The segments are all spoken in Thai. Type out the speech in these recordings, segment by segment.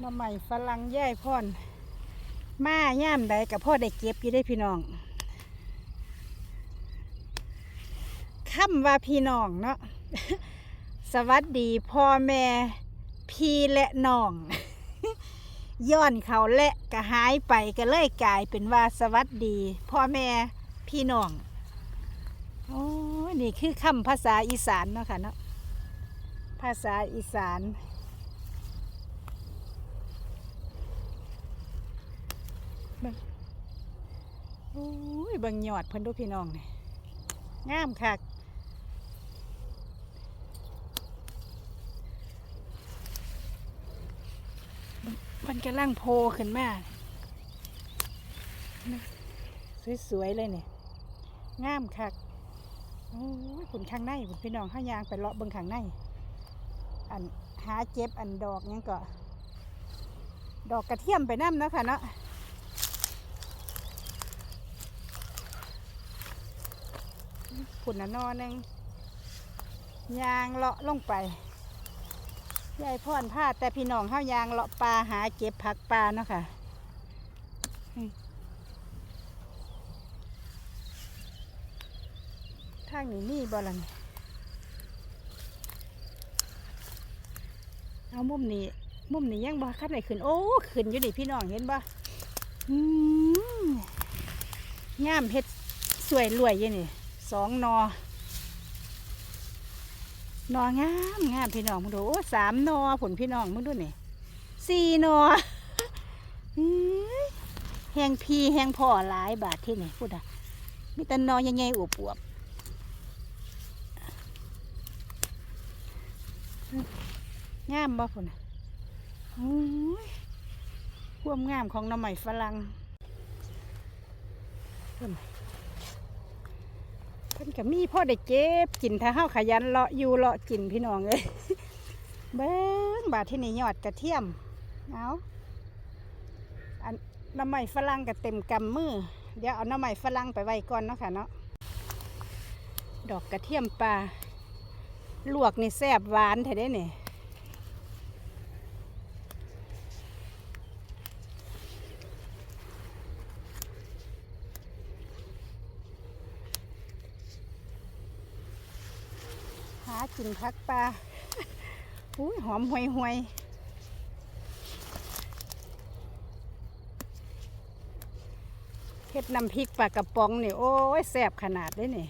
หน้ำใหม่ฝรั่งย่ายพ่อน มาย่ามใดกับพ่อได้เก็บอยู่ได้พี่น้องคำว่าพี่น้องเนาะสวัสดีพ่อแม่พี่และน้อง ย้อนเขาและก็หายไปก็เลยกลายเป็นว่าสวัสดีพ่อแม่พี่น้องโอ้นี่คือคำภาษาอีสานเนาะค่ะเนาะภาษาอีสาน บังโอ้ยเบิ่งยอดเพิ่นดูพี่น้องนี่งามคักมันกำลังโพขึ้นมาสวยๆเลยเนี่ยงามคักโอ้ยขุนข้างในขุนพี่น้องข้ายางไปเลาะเบิ่งข้างใน อันหาเจ็บอันดอกยังก็ดอกกระเทียมไปน้ำนะค่ะเนาะ ผุนน่ะนหนึ่งยางเลาะลงไปยายพ่อนพาแต่พี่น้องเข้ายางเลาะปลาหาเก็บผักปลาเนาะค่ะทางนี้นี่บ่ล่ะนี่เอามุมนี้มุมนี้ยังบ่คัดไหนขึ้น โอ้ขึ้นอยู่ดิพี่น้องเห็นบ่อืมงามเฮ็ดสวยรวยยังนี่ สองนอนองามงามพี่น้องมึงดูโอ้สามนอผลพี่น้องมึงดูนี่สี่นอแหงพีแหงพ่อหลายบาทที่นี่พูดอะมีแต่นอยังไงอวบอวบงามบ่พุ่นะโอ้ยความงามของน้ำใหม่ฝรั่งพุ่น พิ่นก็มีพ่อได้เก็บกินถ้าเฮาขยันเลาะอยู่เลาะกินพี่น้องเอ้ยเบิ้งบาดที่นี่ยอดกระเทียมเอาอันน้ำใหม่ฝรั่งก็เต็มกำมือ เดี๋ยวเอาน้ำใหม่ฝรั่งไปไว้ก่อนเนาะค่ะเนาะดอกกระเทียมปลาลวกนี่แซ่บหวานแท้ได้เนี่ย กินพักปลาอุ้ยหอมห่วยห่วยเฮ็ดน้ำพริกปลากระป๋องนี่ โอ้ยแซ่บขนาดเลยนี่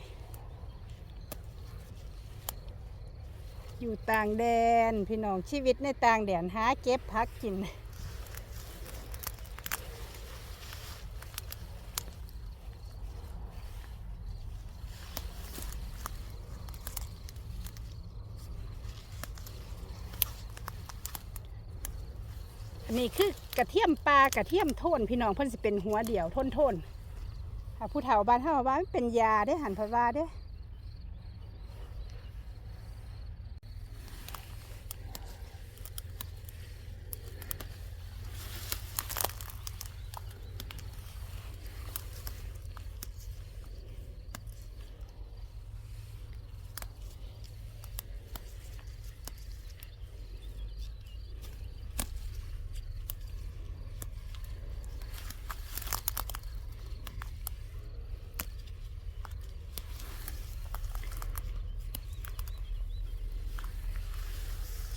อยู่ต่างแดน พี่น้องชีวิตในต่างแดนหาเก็บพักกิน นี่คือกระเทียมปลากระเทียมโทนพี่น้องเพิ่นสิเป็นหัวเดี่ยวทนทนๆถ้าผู้เฒ่าบ้านเฮาบ้านเป็นยาได้หันพระวาได้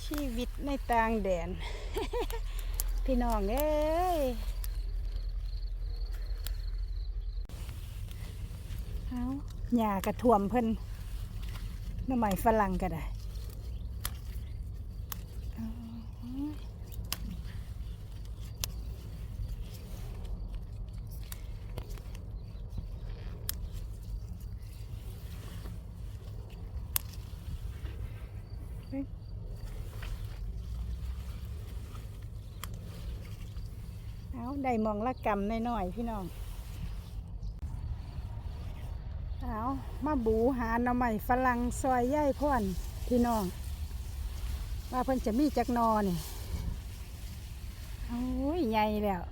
ชีวิตในต่างแดน พี่น้องเอ้ยเอาหญ้ากระท่วมเพิ่นน้ำใหม่ฝรั่งก็ได้เอา เอาได้มองละกำน้อยๆพี่น้องเอามาบูหาหน่อใหม่ฝรั่งซอยย่ายพ่อนพี่น้อง ว่าเพิ่นจะมีจักนอนี่โอ้ยใหญ่แล้ว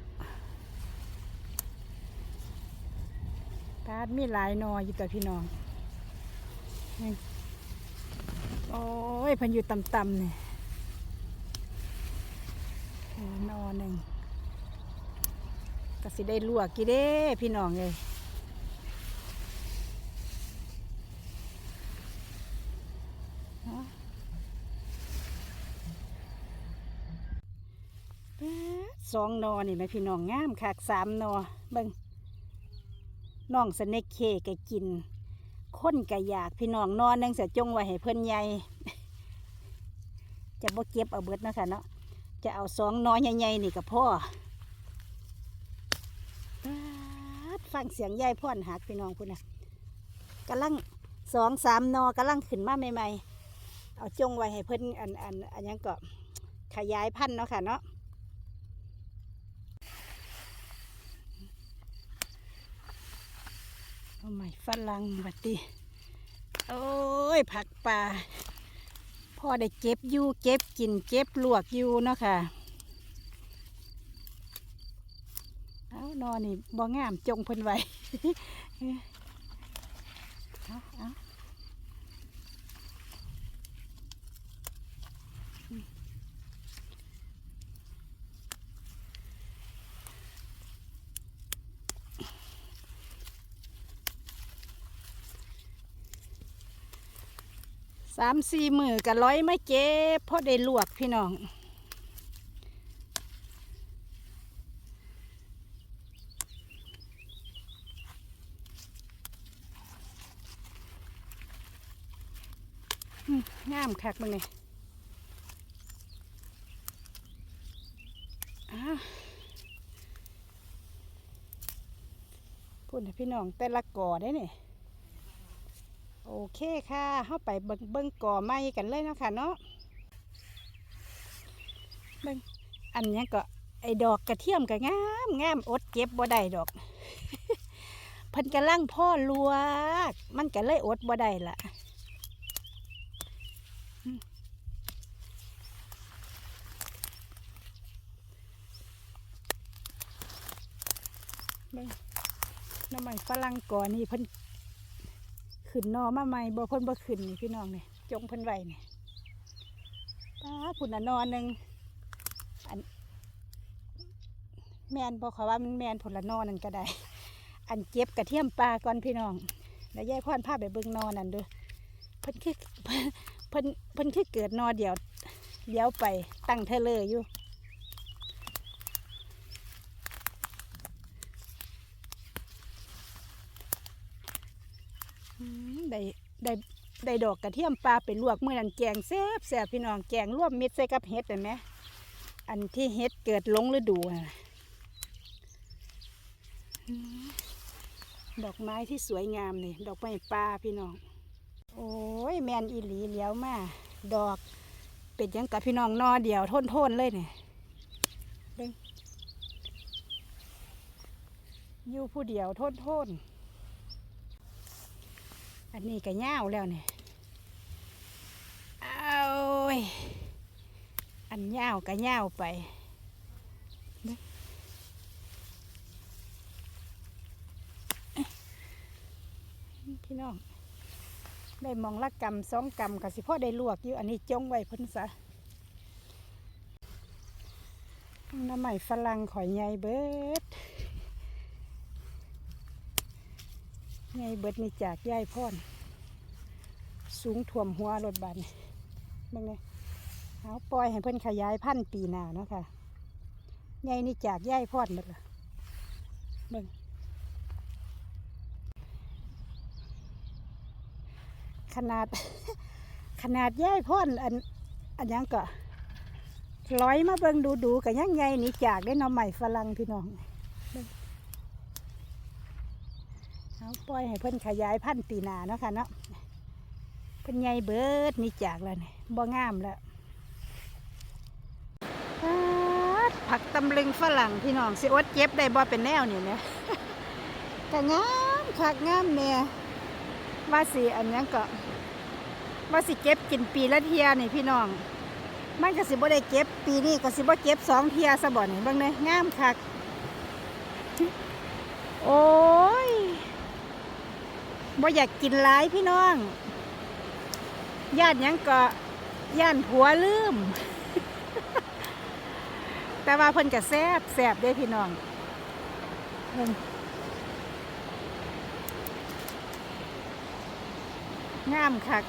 ตาดมีหลายนออยู่แต่พี่น้อง โอ้ยเพิ่นอยู่ต่ำๆเนี่เออนอหนึ่ง ก็สิได้ลวกกี่เด้พี่น้องเลยสองนอนี่ไหมพี่น้องงามคักสามนอเบิงน้องสเนกเคกกินคนกะอยากพี่น้องนอนนึงเสียจงไว้ให้เพิ่นใหญ่จะบ่เก็บเอาเบิดนะคะเนาะจะเอาสองนอใหญ่ๆนี่กับพ่อป๊าด ฟังเสียงยายพ่อนหักพี่น้องพุ่นะกำลังสองสามนอกำลังขึ้นมาใหม่ๆ เอาจงไว้ให้เพิ่นอันอันอันยังก็ขยายพันธุ์เนาะค่ะเนาะเอาใหม่ฝรั่งบัดดีโอ้ยผักป่าพ่อได้เก็บอยู่เก็บกินเก็บลวกอยู่เนาะค่ะ เอานอนนี่บ่งามจงเพิ่นไว้เอาเอาสามสี่มือกับร้อยไม่เก็บพราะได้ลวกพี่น้อง งามคักมึงนี่อ้าวพูดให้พี่น้องแต่ละก่อได้เนี่ยโอเคค่ะเข้าไปเบิ่งเบิ่งก่อไม้กันเลยนะคะเนาะเบิ่งอันนี้ก็ไอ้ดอกกระเทียมก็งามงามอดเก็บบ่ได้ดอกเพิ่นกำลังพ่อลวก มันก็เลยอดบ่ได้ล่ะ เบิ่งห น้ำใหม่ฝรั่งก่อนนี่เพิ่นขึ้นนอมาใหม่บ่เพิ่นบ่ขึ้นนี่พี่น้องเนี่ยจงเพิ่นไว้นี่ยป้าพุ่นน่ะนอหนึ่งอันแมนบ่เขาว่ามันแมนผลละนอนั่นก็ได้ อันเก็บกระเทียมปลาก่อนพี่น้อง แล้วยายพ่อนพาไปเบิ่งนอนั่นด้อเพิ่นคือเพิ่นเพิ่นพิ่นคือเกิดนอเดียวเลี้ยวไปตั้งเทเลออยู่ อืม ได้ได้ดอกกระเทียมปลาไปลวกเมื่อนั้นแกงแซ่บแซ่บพี่น้องแกงร่วมมิตรใส่กับเห็ดเห็นไหมอันที่เห็ดเกิดลงฤดูนะอืมดอกไม้ที่สวยงามนี่ดอกไม้ปลาพี่น้อง โอ้ยแมนอีหลีเหลียวมาดอกเป็นยังกับพี่น้องนอเดียวทนทนๆเลยเนี่ยอยู่ผู้เดียวทนทนๆ อันนี้ก็ย่าวแล้วเนี่ยเอาเว้ยอันย่าวก็ย่าวไปเด้อพี่น้อง ได้มองละกำสองกำกับสิพ่อได้ลวกอยู่อันนี้จงไว้พิ่นซะน้ำใหม่ฝรั่งข่อยใหญ่เบิด ใหญ่เบิดนี่จากย่ายพ่อน สูงท่วมหัวรถบัสนเบิ่งเลยเอาปล่อยให้เพิ่นขยายพันธุ์ปีหน้าเนาะค่ะใหญ่นี่จากย่ายพ่อนหมดละเบิ่งขนาด ขนาดย่ายพ่อนอันอันยังก็ร้อยมาเบิ่งดูดูกับยังใหญ่นี่จากได้หน้อใหม่ฝรั่งพี่น้อง เอาปล่อยให้เพิ่นขยายพันธุ์ปีนาเนาะค่ะเนาะเป็นไงเบิดนี่จากแล้วนี่บ่งามแล้วผักตำลึงฝรั่งพี่น้องสิอดเจ็บได้บ่เป็นแนวนี่เนี่ยก็งามคักงามแน่ว่าสิอันหยังก็ว่าสิเก็บกินปีละเทียนี่พี่น้องมันก็สิบ่ได้เก็บปีนี้ก็สิบ่เก็บสองเทียซะบ่นี่เบิ่งเลยงามคักโอ้ บ่อยากกินหลายพี่น้องย่านยังก็ย่านผัวลืม แต่ว่าเพิ่นก็แซ่บแซบด้พี่น้องเพิ่นงามคัก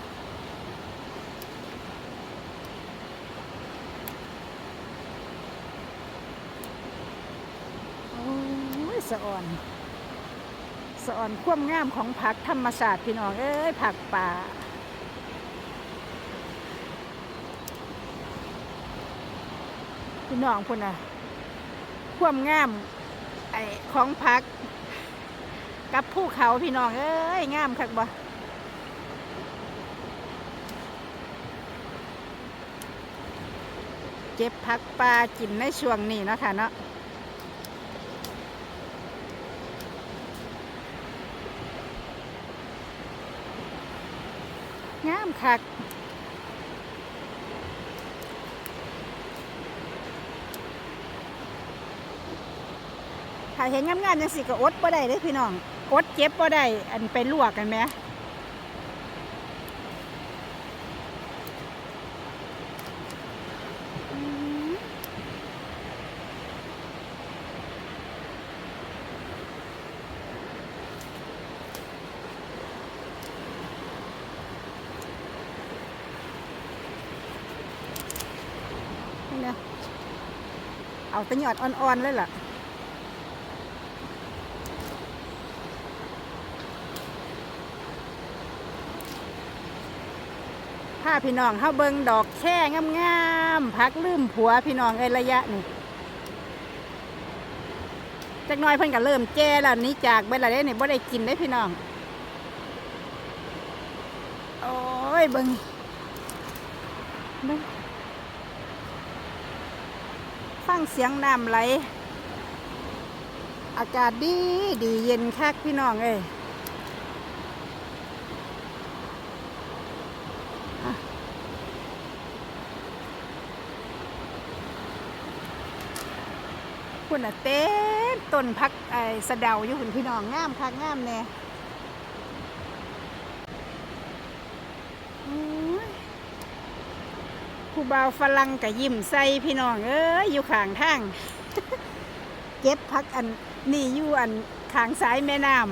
โอ้ยสะอ่อน สอนความงามของผักธรรมศาสตร์พี่น้องเอ้ยผักป่าพี่น้องพุ่นอะความงามไอของผัก กับภูเขาพี่น้องเอ้ยงามคักบ่เก็บผักปลากินในช่วงนี้นะคะเนาะ งาม คักถ้าเห็นงามๆจังสิก็อดบ่ได้เด้อพี่น้องอดเจ็บบ่ได้อันไปลวกกันไหม เอาตะหยอดอ่อนๆเลยล่ะพาพี่น้องเข้าเบิงดอกแค่งามๆพักลืมผัวพี่น้องเอ้ยระยะนี่จักหน้อยเพิ่นก็เริ่มแก่แล้วนี้จากไปและเด้นี่บ่ได้กินได้พี่น้องโอ้ยเบิงเบิง ฟังเสียงน้ำไหล อากาศดีดีเย็นคักพี่น้องเอ้ยคุณน่ะเต้นต้นพักไอ้สะเดาอยู่คุณพี่น้องงามคักงามแน่โอ้ย ผู้บ่าวฝรั่งก็ยิ้มใส่พี่น้องเอ้ยอยู่ข้างทางเก็บพักอันนี่อยู่อันข้างซ้ายแม่น้ำ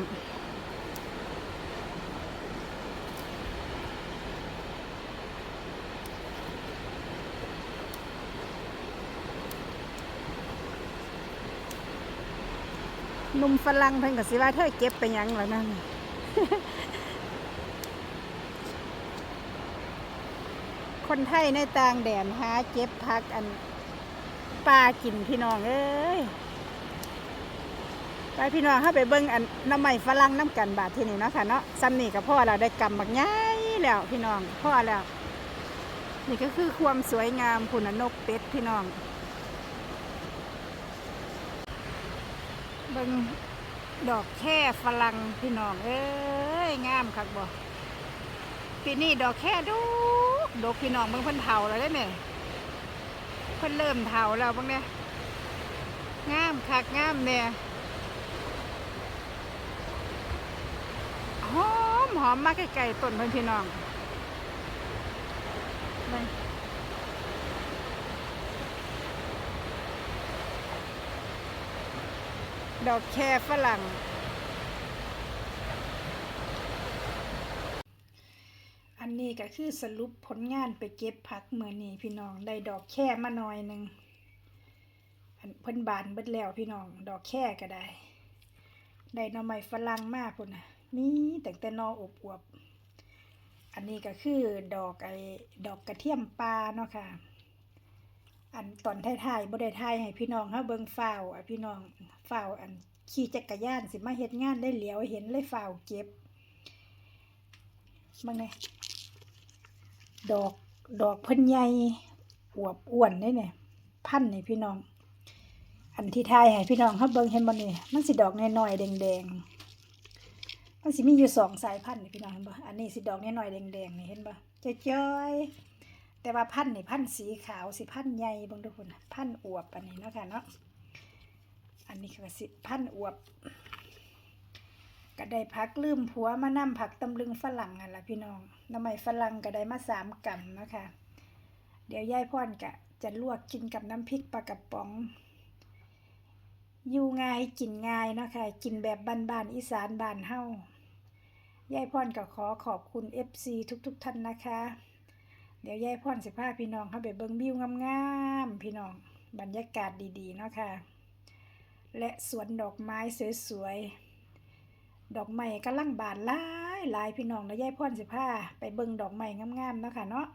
นุ่มฝรั่งเพิ่นก็สิว่าเธอเก็บไปยังล่ะนั่น คนไทยในต่างแดนหาเก็บพักอันปลากินพี่น้องเอ้ยไปพี่น้องเข้าไปเบิ่งอันน้ำใหม่ฝรั่งน้ำกันบาทที่นี่เนาะค่ะเนาะซ้ำนี่กับพ่อเราได้กำบักย้ายแล้วพี่น้องพ่อแล้ว นี่ก็คือความสวยงามพุ่นนกเป็ดพี่น้อง เบิ่งดอกแค่ฝรั่งพี่น้องเอ้ยงามคักบ่ปีนี้ดอกแค่ดู ดอกพี่น้องเบิ่งเพิ่นเฒ่าแล้วเด้เนี่ยเพิ่นเริ่มเฒ่าแล้วบิ่งเนี่ยงามคักงามเนี่ยหอมหอมมากไกลๆต้นเพิ่นพี่น้องเบิ่งดอกแค่ฝรั่ง อันนี้ ก็คือสรุปผลงานไปเก็บผักเมื่อนี้พี่น้องได้ดอกแค่มาหน่อยหนึ่งอันเพิ่นบานเบิดแล้วพี่น้องดอกแค่ก็ได้ ได้หน่อไม้ฝรั่งมากพุ่นนะมีแต่แต่นออบอวบอันนี้ก็คือดอกไอ้ดอกกระเทียมปลาเนาะค่ะ อันตอนท้ายๆบ่ได้ถ่ายให้พี่น้องเฮาเบิ่งฟ้าวอะพี่น้องฟ้าวอันขี่จักรยานสิมาเฮ็ดงานได้เหลียวเห็นเลยฟ้าวเก็บเบิ่งแหน่ ดอกดอกเพิ่นใหญ่อวบอ้วนได้เนี่ยพันนี่พี่น้อง อันที่ทายให้พี่น้องเขาเบิ่งเห็นบ่นี่มันสิดอกน้อยๆแดงๆมันสิมีอยู่สองสายพันธุ์นี่พี่น้องเห็นบ่อันนี้สิดอกน้อยๆแดงๆนี่เห็นบ่จ้อยๆแต่ว่าพันธุ์นี่พันธุ์สีขาวสิพันธุ์ใหญ่เบิ่งทุกคนพันธุ์อวบอันนี้เนาะค่ะเนาะอันนี้ก็สิพันธุ์อวบ ก็ได้พักลืมผัวมานำผักตำลึงฝรั่งอะล่ะพี่น้องน้ำใหม่ฝรั่งก็ได้มาสามกำนะคะ เดี๋ยวยายพ่อนกะจะลวกกินกับน้ำพริกปลากระป๋อง อยู่ง่ายกินง่ายนะคะกินแบบบ้านๆอีสานบ้านเฮายายพรก็ขอขอบคุณ FC ทุกๆทท่านนะคะ เดี๋ยวยายพรสิพาพี่น้องเข้าไปเบิ่งวิวงามๆพี่น้องบรรยากาศดีๆเนาะค่ะและสวนดอกไม้สวยๆ ดอกไม้กำลังบานหลายหลายพี่น้องแล้วยายพรสิพาไปเบิ่งดอกไม้งามๆเนาะค่ะเนาะ